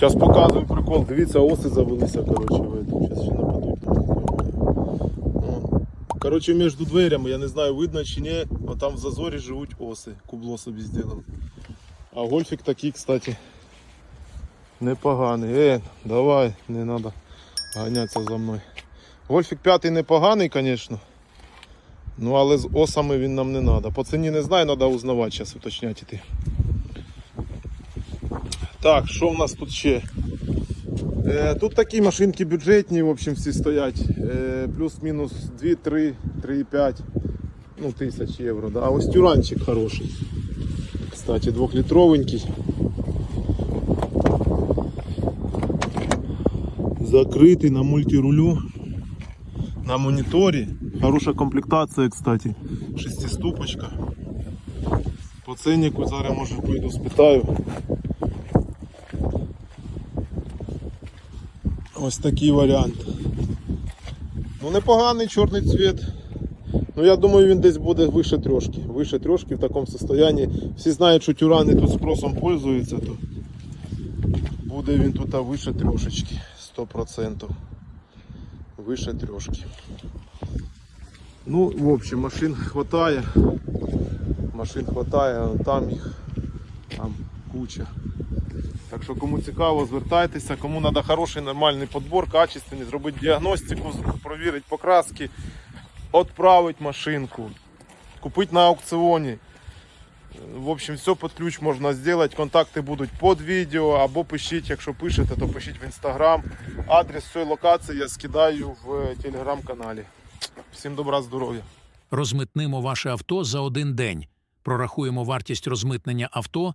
Зараз показую прикол. Дивіться, оси завелися, коротше, в. Зараз ще нападуть. Коротше, між дверями, я не знаю, видно чи ні, а там в зазорі живуть оси. Кубло собі зробили. А гольфік такий, кстати, непоганий. Е, давай, не треба ганятися за мною. Гольфік п'ятий непоганий, звісно. Ну, але з осами він нам не треба. По ціні не знаю, треба узнавати, зараз уточняти йти. Так, що в нас тут ще? Е, тут такі машинки бюджетні, в общем, всі стоять. Е, плюс-мінус 2, 3, 3,5 ну, тисяч євро. Да. А ось тюранчик хороший. Кстати, двохлітровенький. Закритий на мультирулю. На моніторі. Хороша комплектація, кстати. Шестиступочка. По ценнику зараз може пойду спитаю. Ось такий варіант. Ну непоганий чорний цвіт. Ну я думаю він десь буде вище трошки. Вище трошки в такому состоянні. Всі знають, що тюрани тут спросом пользуються, то буде він тут вище трошечки. 100%. Вище трошки. Ну, в общем, машин хватає. Машин хватає, там їх там куча. Так що кому цікаво, звертайтеся, кому треба хороший нормальний подбор, качественний, зробити діагностику, провірити покраски, відправити машинку, купити на аукціоні. В общем, все під ключ можна зробити. Контакти будуть під відео або пишіть, якщо пишете, то пишіть в інстаграм. Адрес цієї локації я скидаю в телеграм-каналі. Всім добра, здоров'я. Розмитнимо ваше авто за один день, прорахуємо вартість розмитнення авто